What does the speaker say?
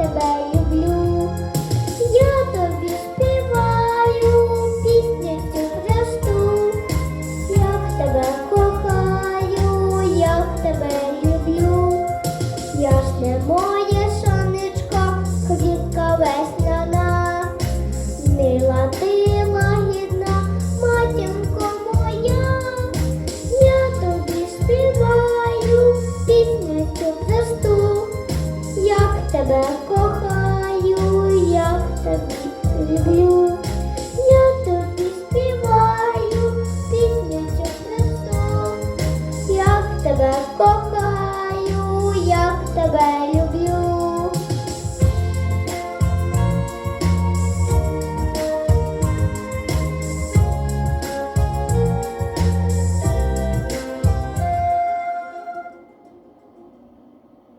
тебе люблю, я тобі співаю пісню цю хресту, як тебе кохаю, як тебе люблю, я ж не моє сонечко, квітка весняна, мила ти лагідна, матінко моя, я тобі співаю пісню цю хресту, як тебе. тебе в.